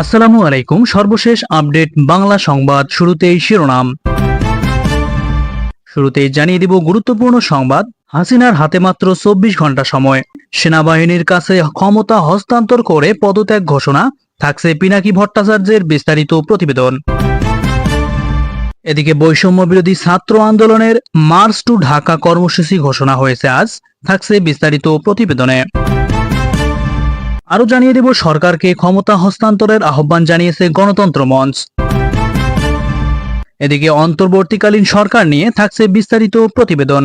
আসসালামু আলাইকুম। সর্বশেষ আপডেট বাংলা সংবাদ শুরুতেই শিরোনাম। শুরুতেই জানিয়ে দিব গুরুত্বপূর্ণ সংবাদ। হাসিনার হাতে মাত্র চব্বিশ ঘণ্টা সময়। সেনাবাহিনীর কাছে ক্ষমতা হস্তান্তর করে পদত্যাগ ঘোষণা। থাকছে পিনাকি ভট্টাচার্যের বিস্তারিত প্রতিবেদন। এদিকে বৈষম্য বিরোধী ছাত্র আন্দোলনের মার্চ টু ঢাকা কর্মসূচি ঘোষণা হয়েছে আজ। থাকছে বিস্তারিত প্রতিবেদনে। আরও জানিয়ে দেব সরকারকে ক্ষমতা হস্তান্তরের আহ্বান জানিয়েছে গণতন্ত্র মঞ্চ। এদিকে অন্তর্বর্তীকালীন সরকার নিয়ে থাকছে বিস্তারিত প্রতিবেদন।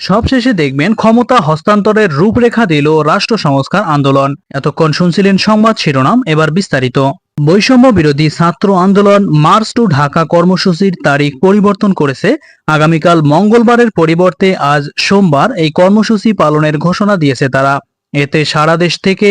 সবশেষে দেখবেন ক্ষমতা হস্তান্তরের রূপরেখা দিল রাষ্ট্র সংস্কার আন্দোলন। এতক্ষণ শুনছিলেন সংবাদ শিরোনাম, এবার বিস্তারিত। বৈষম্য বিরোধী ছাত্র আন্দোলন মার্চ টু ঢাকা কর্মসূচির তারিখ পরিবর্তন করেছে। আগামীকাল মঙ্গলবারের পরিবর্তে আজ সোমবার এই কর্মসূচি পালনের ঘোষণা দিয়েছে তারা। এতে সারা দেশ থেকে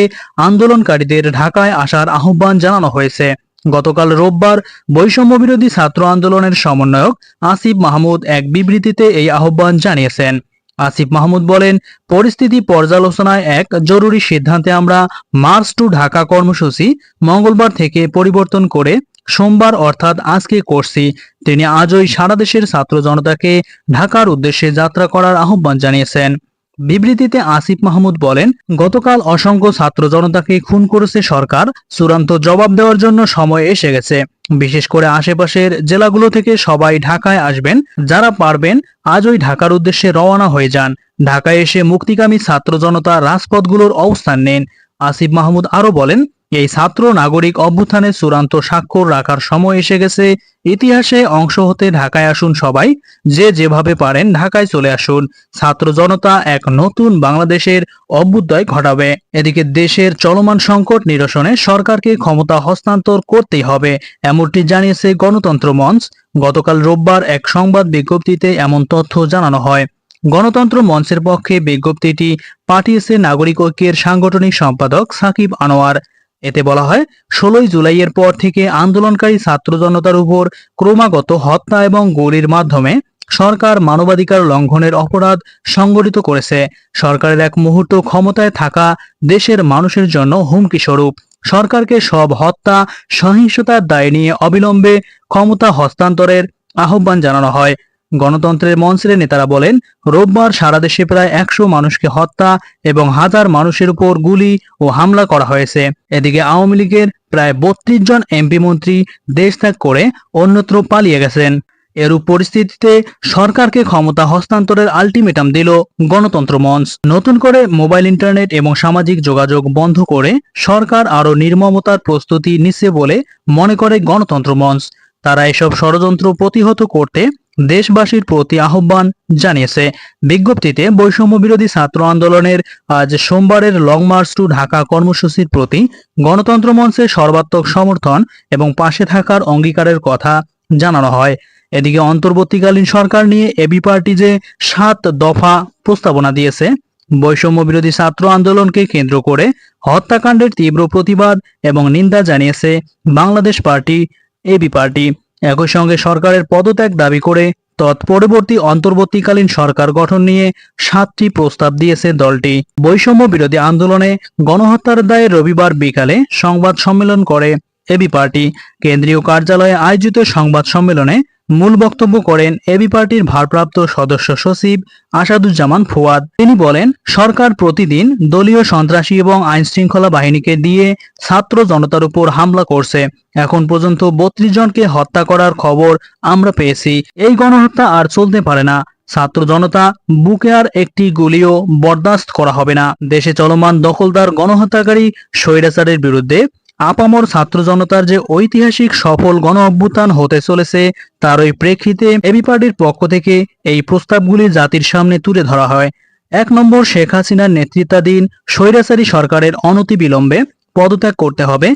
আন্দোলনকারীদের ঢাকায় আসার আহ্বান জানানো হয়েছে। গতকাল রোববার বৈষম্য বিরোধী ছাত্র আন্দোলনের সমন্বয়ক আসিফ মাহমুদ এক বিবৃতিতে এই আহ্বান জানিয়েছেন। আসিফ মাহমুদ বলেন, পরিস্থিতি পর্যালোচনায় এক জরুরি সিদ্ধান্তে আমরা মার্চ টু ঢাকা কর্মসূচি মঙ্গলবার থেকে পরিবর্তন করে সোমবার অর্থাৎ আজকে করছি। তিনি আজই সারা দেশের ছাত্র জনতাকে ঢাকার উদ্দেশ্যে যাত্রা করার আহ্বান জানিয়েছেন। বিবৃতিতে আসিফ মাহমুদ বলেন, গতকাল অসংখ্য ছাত্র জনতাকে খুন করেছে সরকার, চূড়ান্ত জবাব দেওয়ার জন্য সময় এসে গেছে। বিশেষ করে আশেপাশের জেলাগুলো থেকে সবাই ঢাকায় আসবেন, যারা পারবেন আজ ওই ঢাকার উদ্দেশ্যে রওনা হয়ে যান। ঢাকায় এসে মুক্তিকামী ছাত্র জনতা রাজপথগুলোর অবস্থান নেন। আসিফ মাহমুদ আরও বলেন এই ছাত্র নাগরিক অভ্যুত্থানের চূড়ান্ত স্বাক্ষর রাখার সময় এসে গেছে। ইতিহাসে অংশ হতে ঢাকায় আসুন সবাই। যে যেভাবে পারেন ঢাকায় চলে আসুন। ছাত্র জনতা এক নতুন বাংলাদেশের অভ্যুদয় ঘটাবে। এদিকে দেশের চলমান সংকট নিরসনে সরকারকে ক্ষমতা হস্তান্তর করতেই হবে। এমনটি জানিয়েছে গণতন্ত্র মঞ্চ। গতকাল রোববার এক সংবাদ বিজ্ঞপ্তিতে এমন তথ্য জানানো হয়। গণতন্ত্র মঞ্চের পক্ষে বিজ্ঞপ্তিটি পাঠিয়েছে নাগরিক ঐক্যের সাংগঠনিক সম্পাদক সাকিব আনোয়ার। এতে বলা হয়, ষোলোই জুলাইয়ের পর থেকে আন্দোলনকারী ছাত্র জনতার উপর ক্রমাগত হত্যা এবং গুলির মাধ্যমে সরকার মানবাধিকার লঙ্ঘনের অপরাধ সংগঠিত করেছে। সরকারের এক মুহূর্ত ক্ষমতায় থাকা দেশের মানুষের জন্য হুমকি স্বরূপ। সরকারকে সব হত্যা, সহিংসতার দায় নিয়ে অবিলম্বে ক্ষমতা হস্তান্তরের আহ্বান জানানো হয়। গণতন্ত্রের মঞ্চের নেতারা বলেন, রোববার সারা দেশে প্রায় একশো মানুষকে হত্যা এবং হাজার মানুষের উপর গুলি ও হামলা করা হয়েছে। এদিকে আওয়ামী লীগের প্রায় বত্রিশ জন এমপি মন্ত্রী দেশ ত্যাগ করে অন্যত্র পালিয়ে গেছেন। এরূপ পরিস্থিতিতে সরকারকে ক্ষমতা হস্তান্তরের আলটিমেটাম দিল গণতন্ত্র মঞ্চ। নতুন করে মোবাইল ইন্টারনেট এবং সামাজিক যোগাযোগ বন্ধ করে সরকার আরও নির্মমতার প্রস্তুতি নিচ্ছে বলে মনে করে গণতন্ত্র মঞ্চ। তারা এসব ষড়যন্ত্র প্রতিহত করতে দেশবাসীর প্রতি আহ্বান জানিয়েছে। বিজ্ঞপ্তিতে বৈষম্য বিরোধী ছাত্র আন্দোলনের আজ সোমবারের লং মার্চ টু ঢাকা কর্মসূচির প্রতি গণতন্ত্র মঞ্চের সর্বাত্মক সমর্থন এবং পাশে থাকার অঙ্গীকারের কথা জানানো হয়। এদিকে অন্তর্বর্তীকালীন সরকার নিয়ে এবি পার্টি যে সাত দফা প্রস্তাবনা দিয়েছে বৈষম্য বিরোধী ছাত্র আন্দোলনকে কেন্দ্র করে হত্যাকাণ্ডের তীব্র প্রতিবাদ এবং নিন্দা জানিয়েছে বাংলাদেশ পার্টি, এবি পার্টি। একই সঙ্গে সরকারের পদত্যাগ দাবি করে তৎপরবর্তী অন্তর্বর্তীকালীন সরকার গঠন নিয়ে সাতটি প্রস্তাব দিয়েছে দলটি। বৈষম্য বিরোধী আন্দোলনে গণহত্যার দায়ে রবিবার বিকালে সংবাদ সম্মেলন করে এবি পার্টি। কেন্দ্রীয় কার্যালয়ে আয়োজিত সংবাদ সম্মেলনে মূল বক্তব্য করেন এবি পার্টির ভারপ্রাপ্ত সদস্য সচিব আসাদুজ্জামান ফুয়াদ। তিনি বলেন, সরকার প্রতিদিন দলীয় সন্ত্রাসী এবং আইন শৃঙ্খলা বাহিনীকে দিয়ে ছাত্র জনতার উপর হামলা করছে। এখন পর্যন্ত বত্রিশ জনকে হত্যা করার খবর আমরা পেয়েছি। এই গণহত্যা আর চলতে পারে না। ছাত্র জনতা বুকে আর একটি গুলিও বরদাস্ত করা হবে না। দেশে চলমান দখলদার গণহত্যাকারী স্বৈরাচারের বিরুদ্ধে আপামর ছাত্র জনতার যে ঐতিহাসিক সফল গণ অভ্যুত্থান হতে চলেছে, তার ওই প্রেক্ষিতে এবি পার্টির পক্ষ থেকে এই প্রস্তাবগুলি জাতির সামনে তুলে ধরা হয়। এক নম্বর, শেখ হাসিনার নেতৃত্বাধীন স্বৈরাচারী সরকারের অনতিবিলম্বে পদত্যাগ করতে হবে।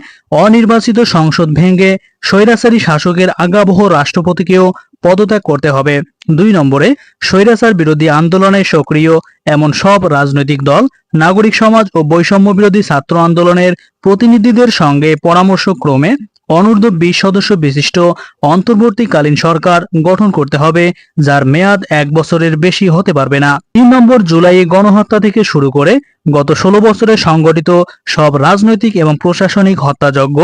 অনির্বাচিত সংসদ ভেঙে স্বৈরাচারী শাসকের আজ্ঞাবহ রাষ্ট্রপতিকেও পদত্যাগ করতে হবে। দুই নম্বরে, স্বৈরাচার বিরোধী আন্দোলনে সক্রিয় এমন সব রাজনৈতিক দল, নাগরিক সমাজ ও বৈষম্য বিরোধী ছাত্র আন্দোলনের প্রতিনিধিদের সঙ্গে পরামর্শ ক্রমে অনূর্ধ্ব বিশ সদস্য বিশিষ্ট অন্তর্বর্তীকালীন সরকার গঠন করতে হবে, যার মেয়াদ এক বছরের বেশি হতে পারবে না। তিন নম্বর জুলাই গণহত্যা থেকে শুরু করে গত ষোলো বছরে সংগঠিত সব রাজনৈতিক এবং প্রশাসনিক হত্যাযজ্ঞ,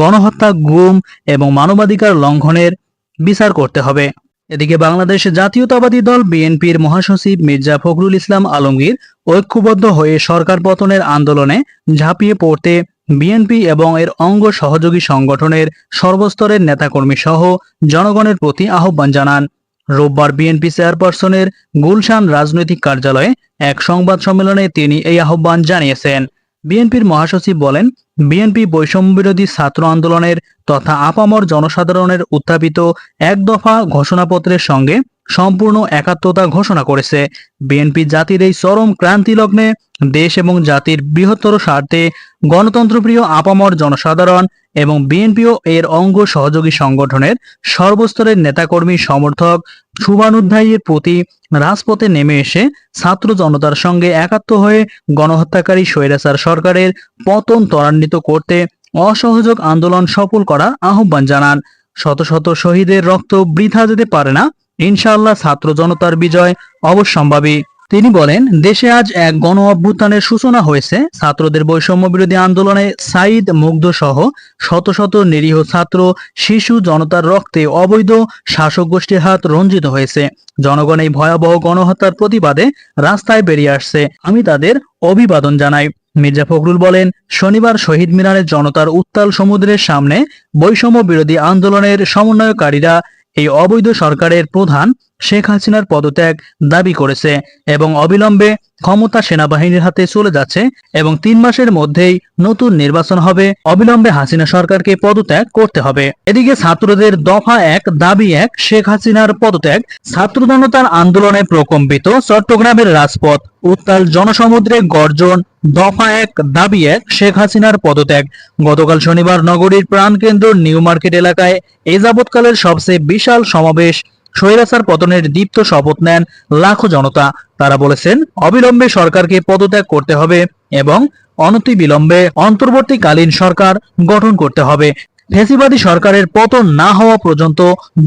গণহত্যা, গুম এবং মানবাধিকার লঙ্ঘনের বিচার করতে হবে। এদিকে বাংলাদেশ জাতীয়তাবাদী দল বিএনপির মহাসচিব মির্জা ফখরুল ইসলাম আলমগীর ঐক্যবদ্ধ হয়ে সরকার পতনের আন্দোলনে ঝাঁপিয়ে পড়তে বিএনপি এবং এর অঙ্গ সহযোগী সংগঠনের সর্বস্তরের নেতাকর্মী সহ জনগণের প্রতি আহ্বান জানান। রোববার বিএনপি চেয়ারপারসনের গুলশান রাজনৈতিক কার্যালয়ে এক সংবাদ সম্মেলনে তিনি এই আহ্বান জানিয়েছেন। বিএনপির মহাসচিব বলেন, বিএনপি বৈষম্য বিরোধী ছাত্র আন্দোলনের তথা আপামর জনসাধারণের উত্থাপিত এক দফা ঘোষণাপত্রের সঙ্গে সম্পূর্ণ একাত্মতা ঘোষণা করেছে। বিএনপি জাতির এই চরম ক্রান্তি লগ্নে দেশ এবং জাতির বৃহত্তর স্বার্থে গণতন্ত্রপ্রিয় আপামর জনসাধারণ এবং বিএনপিও এর অঙ্গ সহযোগী সংগঠনের সর্বস্তরের নেতাকর্মী সমর্থক শুভানুধ্যায়ীর প্রতি রাজপথে নেমে এসে ছাত্র জনতার সঙ্গে একাত্ম হয়ে গণহত্যাকারী স্বৈরাচার সরকারের পতন ত্বরান্বিত করতে অসহযোগ আন্দোলন সফল করা আহ্বান জানান। শত শত শহীদের রক্ত বৃথা যেতে পারে না। ইনশাআল্লাহ ছাত্র জনতার বিজয় অবশ্যম্ভাবী। তিনি বলেন, দেশে আজ এক গণ অভ্যুত্থানের সূচনা হয়েছে। ছাত্রদের বৈষম্য বিরোধী আন্দোলনে সাইদ মুগ্ধ সহ শত শত নিরীহ ছাত্র, শিশু, জনতার রক্তে অবৈধ শাসক গোষ্ঠীর হাত রঞ্জিত হয়েছে। জনগণ এই ভয়াবহ গণহত্যার প্রতিবাদে রাস্তায় বেরিয়ে আসছে। আমি তাদের অভিবাদন জানাই। মির্জা ফখরুল বলেন, শনিবার শহীদ মিনারের জনতার উত্তাল সমুদ্রের সামনে বৈষম্য বিরোধী আন্দোলনের সমন্বয়কারীরা এই অবৈধ সরকারের প্রধান শেখ হাসিনার পদত্যাগ দাবি করেছে এবং অবিলম্বে ক্ষমতা সেনাবাহিনীর হাতে চলে যাচ্ছে এবং তিন মাসের মধ্যেই নতুন নির্বাচন হবে। অবিলম্বে হাসিনা সরকারকে পদত্যাগ করতে হবে। এদিকে ছাত্রদের দফা এক, দাবি এক, শেখ হাসিনার পদত্যাগ। ছাত্র জনতার আন্দোলনে প্রকম্পিত চট্টগ্রামের রাজপথ, উত্তাল জনসমুদ্রে গর্জন দফা এক দাবি এক শেখ হাসিনার পদত্যাগ। গতকাল শনিবার নগরীর প্রাণকেন্দ্র নিউ মার্কেট এলাকায় এ যাবৎকালের সবচেয়ে বিশাল সমাবেশ স্বৈরাচার পতনের দীপ্ত শপথ নেন লাখো জনতা। তারা বলেছেন, অবিলম্বে সরকারকে পদত্যাগ করতে হবে এবং অনতিবিলম্বে অন্তর্বর্তীকালীন সরকার গঠন করতে হবে। ফেসিবাদী সরকারের পতন না হওয়া পর্যন্ত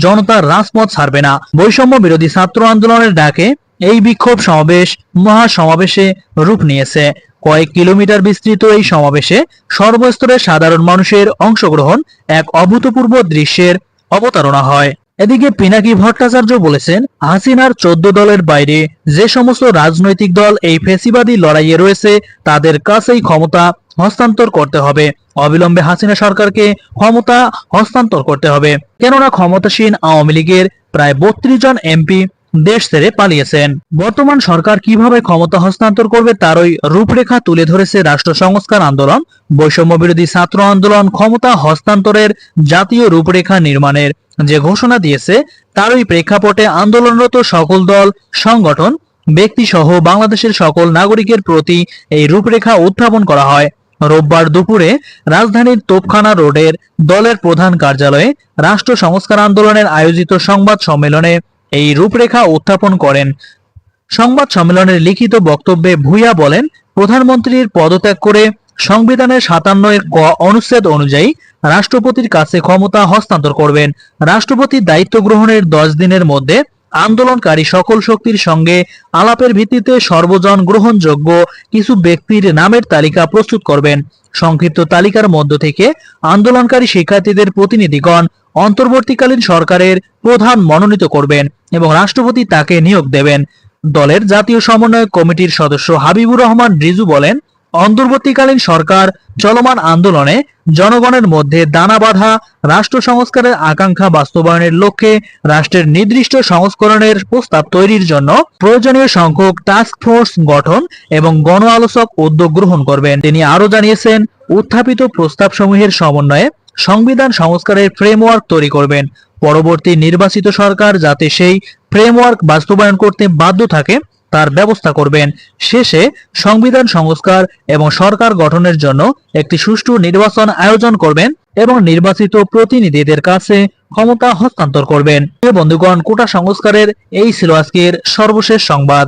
জনতা রাজপথ ছাড়বে না। বৈষম্য বিরোধী ছাত্র আন্দোলনের ডাকে এই বিক্ষোভ সমাবেশ মহা সমাবেশে রূপ নিয়েছে। কয়েক কিলোমিটার বিস্তৃত এই সমাবেশে সর্বস্তরের সাধারণ মানুষের অংশগ্রহণ এক অভূতপূর্ব দৃশ্যের অবতারণা হয়। এদিকে পিনাকি ভট্টাচার্য বলেছেন, হাসিনার চোদ্দ দলের বাইরে যে সমস্ত রাজনৈতিক দল এই ফেসিবাদী লড়াইয়ে রয়েছে, তাদের কাছেই ক্ষমতা হস্তান্তর করতে হবে। অবিলম্বে হাসিনা সরকারকে ক্ষমতা হস্তান্তর করতে হবে। কেননা ক্ষমতাসীন আওয়ামী লীগের প্রায় বত্রিশ জন এমপি দেশ ছেড়ে পালিয়েছেন। বর্তমান সরকার কীভাবে ক্ষমতা হস্তান্তর করবে তারই রূপরেখা তুলে ধরেছে রাষ্ট্র সংস্কার আন্দোলন। বৈষম্য বিরোধী ছাত্র আন্দোলন ক্ষমতা হস্তান্তরের জাতীয় রূপরেখা নির্মাণের যে ঘোষণা দিয়েছে তারই প্রেক্ষাপটে আন্দোলনরত সকল দল, সংগঠন ব্যক্তি সহ বাংলাদেশের সকল নাগরিকের প্রতি এই রূপরেখা উত্থাপন করা হয়। রোববার দুপুরে রাজধানীর তোপখানা রোডের দলের প্রধান কার্যালয়ে রাষ্ট্র সংস্কার আন্দোলনের আয়োজিত সংবাদ সম্মেলনে এই রূপরেখা উত্থাপন করেন। সংবাদ সম্মেলনের লিখিত বক্তব্যে ভূঁইয়া বলেন, প্রধানমন্ত্রীর পদত্যাগ করে সংবিধানের সাতান্ন এর ক অনুচ্ছেদ অনুযায়ী রাষ্ট্রপতির কাছে ক্ষমতা হস্তান্তর করবেন। রাষ্ট্রপতির দায়িত্ব গ্রহণের দশ দিনের মধ্যে আন্দোলনকারী সকল শক্তির সঙ্গে আলাপের ভিত্তিতে সর্বজন গ্রহণযোগ্য কিছু ব্যক্তির নামের তালিকা প্রস্তুত করবেন। সংক্ষিপ্ত তালিকার মধ্য থেকে আন্দোলনকারী শিক্ষার্থীদের প্রতিনিধিগণ অন্তর্বর্তীকালীন সরকারের প্রধান মনোনীত করবেন এবং রাষ্ট্রপতি তাকে নিয়োগ দেবেন। দলের জাতীয় সমন্বয় কমিটির সদস্য হাবিবুর রহমান রিজু বলেন, অন্তর্বর্তীকালীন সরকার চলমান আন্দোলনে জনগণের মধ্যে দানা বাঁধা, রাষ্ট্র সংস্কারের আকাঙ্ক্ষা বাস্তবায়নের লক্ষ্যে রাষ্ট্রের নির্দিষ্ট সংস্করণের প্রস্তাব তৈরির জন্য প্রয়োজনীয় সংখ্যক টাস্ক ফোর্স গঠন এবং গণ আলোচক উদ্যোগ গ্রহণ করবেন। তিনি আরও জানিয়েছেন, উত্থাপিত প্রস্তাবসমূহের সমন্বয়ে সংবিধান সংস্কারের ফ্রেমওয়ার্ক তৈরি করবেন। পরবর্তী নির্বাচিত সরকার যাতে সেই ফ্রেমওয়ার্ক বাস্তবায়ন করতে বাধ্য থাকে, তার ব্যবস্থা করবেন। শেষে সংবিধান সংস্কার এবং সরকার গঠনের জন্য একটি সুষ্ঠু নির্বাচন আয়োজন করবেন এবং নির্বাচিত প্রতিনিধিদের কাছে ক্ষমতা হস্তান্তর করবেন। বন্ধুগণ, কোটা সংস্কারের এই ছিল আজকের সর্বশেষ সংবাদ।